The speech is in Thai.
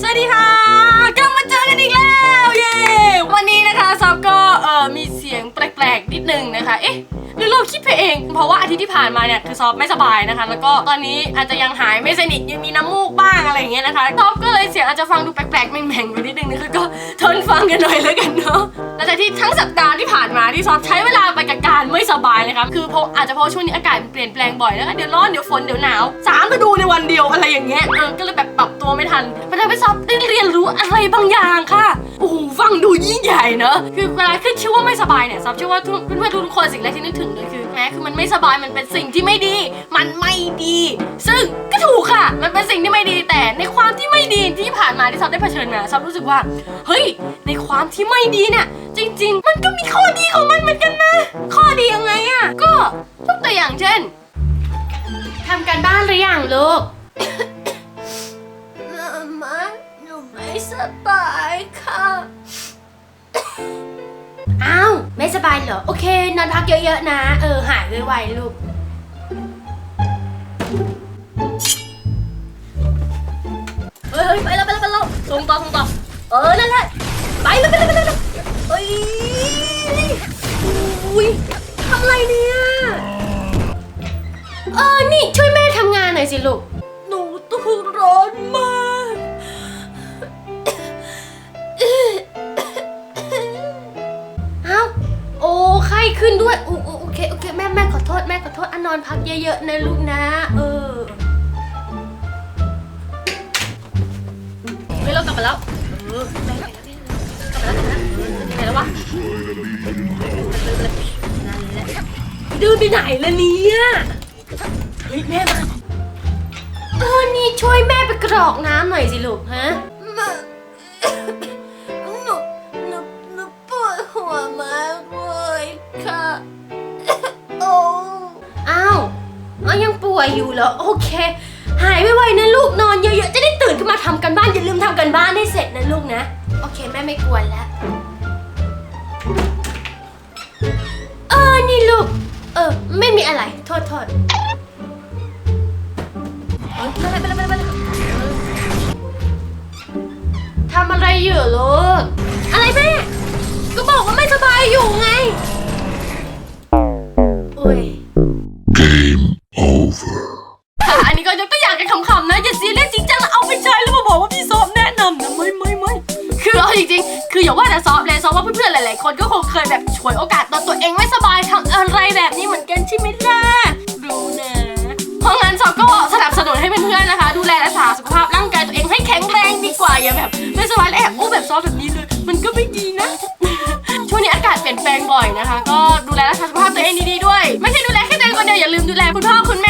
สวัสดีค่ะกลับมาเจอกันอีกแล้ว เย้ วันนี้นะคะซอฟก็เอ่อมีเสียงแปลกๆนิดนึงนะคะ เอ๊ะ หรือเราคิดไปเอง เพราะว่าอาทิตย์ที่ผ่านมาเนี่ยคือซอฟไม่สบายนะคะ แล้วก็ตอนนี้อาจจะยังหายไม่สนิทยังมีน้ำมูกบ้างอะไรอย่างเงี้ยนะคะซอฟก็เลยเสียงอาจจะฟังดูแปลกๆแหม่งๆไปนิดนึงนะคะก็ทนฟังกันหน่อยแล้วกันเนาะหลังจากที่ทั้งสัปดาห์ที่ผ่านมาที่ซอฟใช้เวลาไปกับการไม่สบายเลยครับคือเพราะอาจจะเพราะช่วงนี้อากาศมันเปลี่ยนแปลงบ่อยแล้วก็เดี๋ยวร้อนเดี๋ยวฝนเดี๋ยวหนาวสามฤดูในวันเดียวอะไรอย่างเงี้ยเออก็เลยแบบปรับตัวไม่ทันมันทำให้ซอฟได้เรียนรู้อะไรบางอย่างค่ะ เนอะคือเวลาขึ้นชื่อว่าไม่สบายเนี่ยซอฟเชื่อว่าทุกเพื่อนๆทุกคนสิ่งแรกที่นึกถึงเลยคือแม้คือมันไม่สบายมันเป็นสิ่งที่ไม่ดี มันไม่ดี ซึ่งก็ถูกค่ะ มันเป็นสิ่งที่ไม่ดีแต่ในความที่ไม่ดีที่ผ่านมาที่ซอฟได้เผชิญมาซอฟรู้สึกว่า เฮ้ย ในความที่ไม่ดีเนี่ยจริง ๆ มันก็มีข้อดีของมันเหมือนกันนะ ข้อดียังไงอะก็ยกตัวอย่างเช่นทำการบ้านหรือยังลูกมามหนูไม่สบายค่ะ สบายเหรอ โอเค นอนพักเยอะๆนะ เออ หายไวๆลูก เฮ้ยไปแล้วไปแล้วไปแล้วส่งต่อส่งต่อเออ นั่นแหละไปแล้วไปแล้วไปแล้วเฮ้ยอุ้ยทำอะไรเนี่ย เออ นี่ช่วยแม่ทำงานหน่อยสิลูก ขึ้นด้วยโอ้โอโอเคโอเคแม่แม่ขอโทษแม่ขอโทษอะนอนพักเยอะๆนะลูกนะ เออเฮ้ยเรากลับมาแล้วเออแม่ไปแล้วพี่กลับมาแล้วกลับมาแล้วยังไงแล้ววะดื้อไปไหนล่ะเนี่ยเฮ้ยแม่มาเออนี่ช่วยแม่ไปกรอกน้ำหน่อยสิลูกฮะ วยังป่วยอยู่เหรอโอเค หายไวๆนะลูกนอนเยอะๆ จะได้ตื่นขึ้นมาทำกันบ้าน อย่าลืมทำกันบ้านให้เสร็จนะลูกนะ โอเค แม่ไม่กวนแล้ว เออ นี่ลูก เออ ไม่มีอะไร โทษโทษเฮ้ยไปเลยไปเลยไปเลยไปเลยเออทำอะไรอยู่ลูก อะไรแม่ ก็บอกว่าไม่สบายอยู่ไง นะอย่าซีเรียสจริงจังแล้วเอาไปใช้แล้วมาบอกว่าพี่ซอฟแนะนำนะไม่ไม่ไม่คือเอาจริงๆ คืออย่าว่าแต่ซอฟเลยซอฟว่าเพื่อนๆหลายๆคนก็คงเคยแบบฉวยโอกาสตอนตัวเองไม่สบายทำอะไรแบบนี้เหมือนกันใช่ไหมล่ะรู้นะเพราะงั้นซอฟก็สนับสนุนให้เพื่อนๆนะคะ ดูแลรักษาสุขภาพร่างกายตัวเองให้แข็งแรงดีกว่าอย่าแบบไม่สบายแล้วแอบอู้แบบซอฟแบบนี้เลย มันก็ไม่ดีนะช่วงนี้อากาศเปลี่ยนแปลงบ่อยนะคะ ก็ดูแลรักษาสุขภาพตัวเองดีๆด้วย ไม่ใช่ดูแลแค่ตัวเองคนเดียวอย่าลืมดูแลคุณพ่อคุณแม่